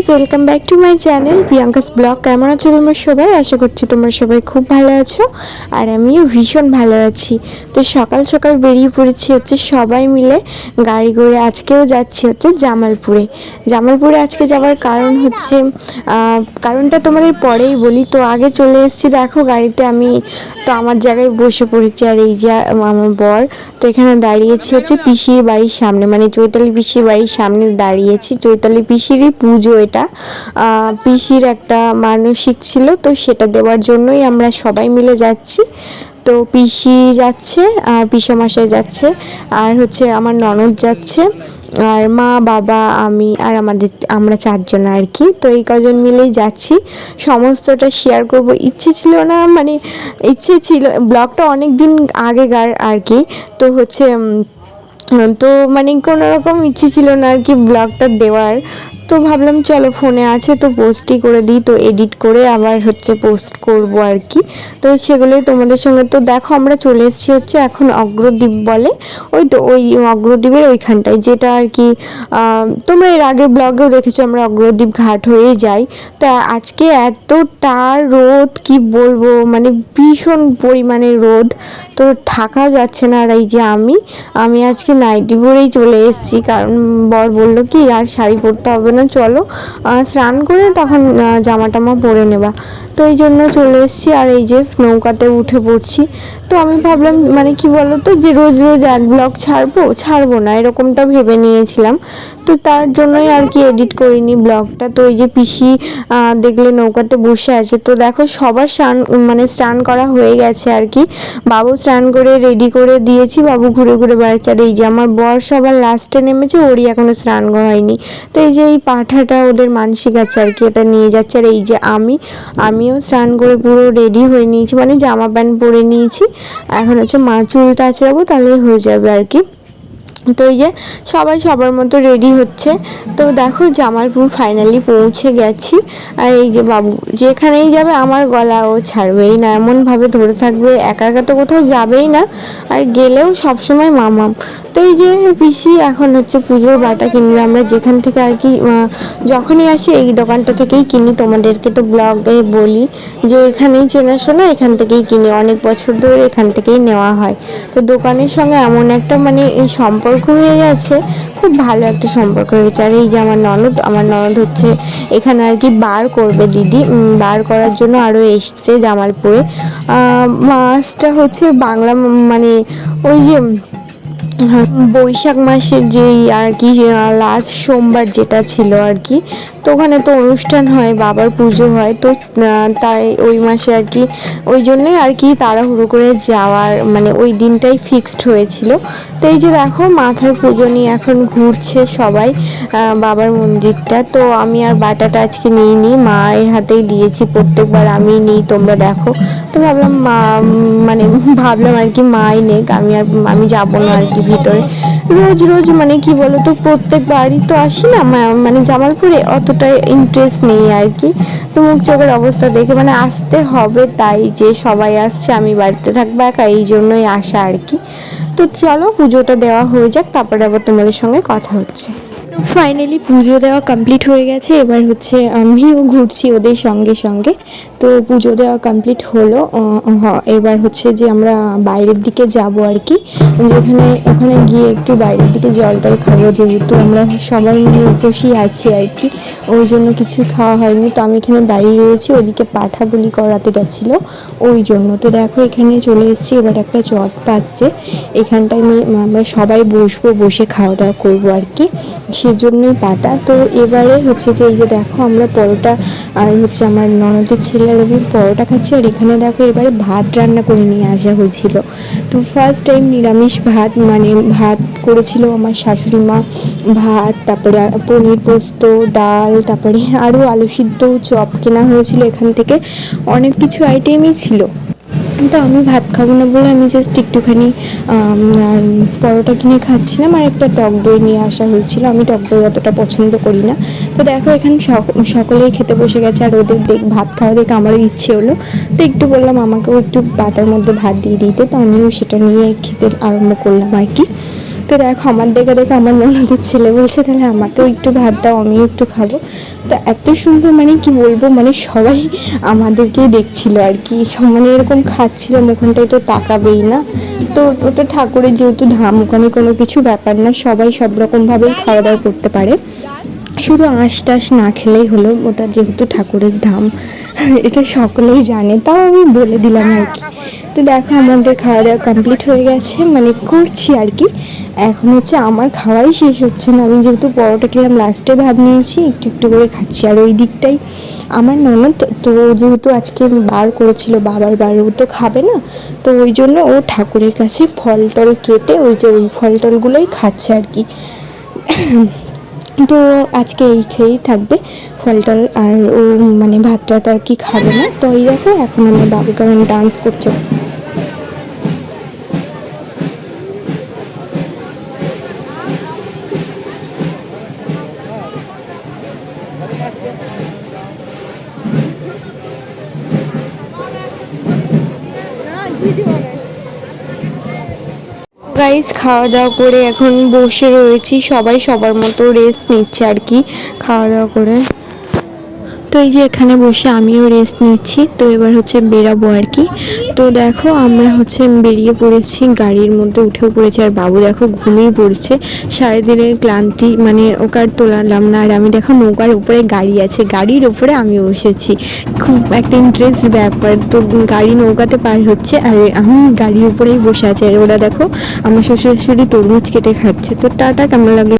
Guys welcome back to my channel Priyanka's vlog কেমন আছো তোমরা সবাই? আশা করছি তোমরা সবাই খুব ভালো আছো, আর আমিও ভীষণ ভালো আছি। তো সকাল সকাল বেরিয়ে পড়েছি হচ্ছে সবাই মিলে গাড়ি করে। আজকেও যাচ্ছি হচ্ছে জামালপুরে। জামালপুরে আজকে যাওয়ার কারণ হচ্ছে কারণটা তোমাদের পরেই বলি। তো আগে চলে এসেছি, দেখো গাড়িতে আমি তো আমার জায়গায় বসে পড়েছি, আর এই যে আমার বর তো এখানে দাঁড়িয়েছি হচ্ছে পিসির বাড়ির সামনে। মানে চৈতালি পিসির বাড়ির সামনে দাঁড়িয়েছি। চৈতালি পিসিরই পুজো আহ, পিসির একটা মানসিক ছিল তো সেটা দেওয়ার জন্যই আমরা সবাই মিলে যাচ্ছি। তো পিসি যাচ্ছে আর পিসমশাই যাচ্ছে আর হচ্ছে আমার ননদ যাচ্ছে আর মা বাবা আমি আর আমাদের আমরা চারজন আর কি। তো এই কজন মিলেই যাচ্ছি। সমস্তটা শেয়ার করব। ইচ্ছে ছিল না মানে ইচ্ছে ছিল ব্লগটা অনেক দিন আগেকার আর কি। তো হচ্ছে তো মানে কোনো রকম ইচ্ছে ছিল না আর কি ব্লগটা দেওয়ার। তো ভাবলাম, চলো ফোনে আছে তো পোস্টই করে দিই, তো এডিট করে আবার হচ্ছে পোস্ট করব আর কি। তো সেগুলোই তোমাদের সঙ্গে তো দেখো, আমরা চলে এসেছি হচ্ছে এখন অগ্রদ্বীপ বলে। ওই তো ওই অগ্রদ্বীপের ওইখানটায়, যেটা আর কি তোমরা এর আগে ব্লগেও দেখেছ আমরা অগ্রদ্বীপ ঘাট হয়ে যাই। তা আজকে এতটা রোদ, কি বলব মানে ভীষণ পরিমাণে রোদ। তো থাকা যাচ্ছে না আর এই যে আমি আমি আজকে নাইটি পরেই চলে এসেছি, কারণ বর বলল কি, আর শাড়ি পরতে হবে না চলো। স্নান করে তখন জামা টামা পরে নেবা। তো এই জন্য চলে এসেছি আর এই যে নৌকাতে উঠে পড়ছি। তো আমি ভাবলাম মানে কি বলো তো যে রোজ রোজ এক ব্লগ ছাড়বো ছাড়বো না, এরকমটা ভেবে নিয়েছিলাম। তো তার জন্যই আর কি এডিট করিনি ব্লগটা তো এই যে পিসি দেখলে নৌকাতে বসে আছে। তো দেখো, সবার স্নান মানে স্নান করা হয়ে গেছে আর কি। বাবু স্নান করে রেডি করে দিয়েছি। বাবু ঘুরে ঘুরে বেড়াচ্ছে। আর এই যে আমার বর সবার লাস্টে নেমেছে, ওরই এখনও স্নান হয়নি তো এই যে এই পাঠাটা ওদের মানসিক আছে আর কি, এটা নিয়ে যাচ্ছে। আর এই যে আমি আমি আমিও স্নান করে পুরো রেডি হয়ে নিয়েছি মানে জামা প্যান্ট পরে নিয়েছি। এখন হচ্ছে মা চুল চুলটা আঁচড়াবো তাহলেই হয়ে যাবে আর কি। তো এই যে সবাই সবার মতো রেডি হচ্ছে। তো দেখো জামালপুর ফাইনালি পৌঁছে গেছি। আর এই যে বাবু, যেখানেই যাবে আমার গলা ও ছাড়বেই না। এমনভাবে ধরে থাকবে, একা একা তো কোথাও যাবেই না। আর গেলেও সবসময় মামাম তো এই যে পিসি এখন হচ্ছে পুজোর বাটা কিনবে, আমরা যেখান থেকে আর কি যখনই আসি এই দোকানটা থেকেই কিনি। তোমাদেরকে তো ব্লগে বলি যে এখানেই চেনাশোনা এখান থেকেই কিনি। অনেক বছর ধরে এখান থেকেই নেওয়া হয়। তো দোকানের সঙ্গে এমন একটা মানে এই সম্পর্ক হয়ে গেছে, খুব ভালো একটা সম্পর্ক হয়েছে। আর এই যে আমার ননদ আমার ননদ হচ্ছে এখানে আর কি বার করবে দিদি বার করার জন্য আরও এসছে জামালপুরে। মাছটা হচ্ছে বাংলা মানে ওই যে বৈশাখ মাসের যেই আর কি লাস্ট সোমবার যেটা ছিল আর কি, তো ওখানে তো অনুষ্ঠান হয়, বাবার পুজো হয়, তো তাই ওই মাসে আর কি, ওই জন্যই আর কি তাড়াহুড়ো করে যাওয়ার মানে ওই দিনটাই ফিক্সড হয়েছিল। তো এই যে দেখো, মাথার পুজো নিয়ে এখন ঘুরছে সবাই বাবার মন্দিরটা, তো আমি আর বাটাটা আজকে নিই নি মায়ের হাতেই দিয়েছি, প্রত্যেকবার আমি নিই, তোমরা দেখো। তো ভাবলাম, মা মানে ভাবলাম আর কি মাই নেক, আমি আর, আমি যাব না আর কি ভিতরে। রোজ রোজ মানে কি বলতো, প্রত্যেক বাড়ি তো আসি না মানে জামালপুরে অতটা ইন্টারেস্ট নেই আর কি। তো মুখ চোখের অবস্থা দেখে মানে আসতে হবে তাই যে সবাই আসছে, আমি বাড়িতে থাকব একা, এই জন্যই আসা আর কি। তো চলো পুজোটা দেওয়া হয়ে যাক, তারপরে আবার তোমাদের সঙ্গে কথা হচ্ছে। ফাইনালি পুজো দেওয়া কমপ্লিট হয়ে গেছে। এবার হচ্ছে আমিও ঘুরছি ওদের সঙ্গে সঙ্গে। তো পুজো দেওয়া কমপ্লিট হলো এবার হচ্ছে যে আমরা বাইরের দিকে যাব আর কি। যেখানে, ওখানে গিয়ে একটু বাইরের দিকে জল টল খাব যেহেতু আমরা সবাই মিলে উপসী আছি আর কি। ওই জন্য কিছু খাওয়া হয়নি। তো আমি এখানে দাঁড়িয়ে রয়েছি, ওদিকে পাঠা বলি করাতে গেছিল। ওই জন্য। তো দেখো, এখানে চলে এসেছি। এবার একটা চট পাচ্ছে। এখানটায় আমি- আমরা সবাই বসবো, বসে খাওয়া দাওয়া করব আর কি। সেজন্যই পাতা। তো এবারে হচ্ছে যে এই যে দেখো আমরা পরোটা আর হচ্ছে আমার ননদের ছেলে আর আমি পরোটা খাচ্ছি। আর এখানে দেখো এবারে ভাত রান্না করে নিয়ে আসা হয়েছিল। তো ফার্স্ট টাইম নিরামিষ ভাত মানে ভাত করেছিল আমার শাশুড়ি মা। ভাত, তারপরে পনির পোস্ত, ডাল, তারপরে আরও আলু সিদ্ধ, চপ কেনা হয়েছিল এখান থেকে। অনেক কিছু আইটেমই ছিল। তো আমি ভাত খাব না বলে আমি জাস্ট একটুখানি পরোটা কিনে খাচ্ছিলাম আর একটা টক দই নিয়ে আসা হয়েছিল। আমি টক দই অতটা পছন্দ করি না। তো দেখো, এখানে সক- সকলেই খেতে বসে গেছে আর ওদের দেখ, ভাত খাওয়া দেখে আমারও ইচ্ছে হলো। তো একটু বললাম আমাকেও একটু পাতার মধ্যে ভাত দিয়ে দিতে। তো আমিও সেটা নিয়ে খেতে আরম্ভ করলাম আর কি। তো দেখো, আমার দেখে দেখে আমার ননদের ছেলে বলছে, তাহলে আমাকেও একটু ভাত দাও, আমিও একটু খাব। তো এত সুন্দর মানে কি বলব মানে সবাই আমাদেরকেই দেখছিল আর কি। মানে এরকম খাচ্ছিলাম, ওখানটায় তো তাকাবেই না। তো ওটা ঠাকুরের যেহেতু ধাম, ওখানে কোনো কিছু ব্যাপার না, সবাই সব রকমভাবেই খাওয়া দাওয়া করতে পারে। শুধু আঁশ টাশ না খেলেই হলো, ওটা যেহেতু ঠাকুরের ধাম, এটা সকলেই জানে, তাও আমি বলে দিলাম আর কি। তো দেখো আমাদের খাওয়া দাওয়া কমপ্লিট হয়ে গেছে। মানে করছি আর কি এখন হচ্ছে আমার খাওয়াই শেষ হচ্ছে না। আমি যেহেতু পরোটা খেলাম লাস্টে ভাত নিয়েছি, একটু একটু করে খাচ্ছি। আর ওই দিকটাই। আমার ননদ তো, ও যেহেতু আজকে বার করেছিল, বাবার বার, ও তো খাবে না। তো ওই জন্য ও ঠাকুরের কাছে ফল টল কেটে, ওই যে ওই ফল টলগুলোই খাচ্ছে আর কি তো আজকে এই খেয়েই থাকবে ফল টল আর ও মানে ভাত টাত আর কি খাবে না। তো এই দেখো, এখন আমার বাবু কেমন ডান্স করছে। গাইস খাওয়া দাওয়া করে এখন বসে রয়েছি। সবাই সবার মতো রেস্ট নিচ্ছে আর কি খাওয়া দাওয়া করে। তো এই যে এখানে বসে আমিও রেস্ট নিচ্ছি। তো এবার হচ্ছে বেরাবো আর কি। তো দেখো, আমরা হচ্ছে বেরিয়ে পড়েছি, গাড়ির মধ্যে উঠেও পড়েছি, আর বাবু দেখো ঘুমিয়ে পড়ছে। সারাদিনের ক্লান্তি মানে ওকার তোলালাম না, আর আমি দেখো নৌকার উপরে গাড়ি আছে, গাড়ির উপরে আমি বসেছি। খুব একটা ইন্টারেস্ট ব্যাপার, তো গাড়ি নৌকাতে পার হচ্ছে, আর আমি গাড়ির উপরেই বসে আছি, আর ওরা দেখো আমার শ্বশুর শাশুড়ি তরমুজ কেটে খাচ্ছে। তো টাটা, কেমন লাগল?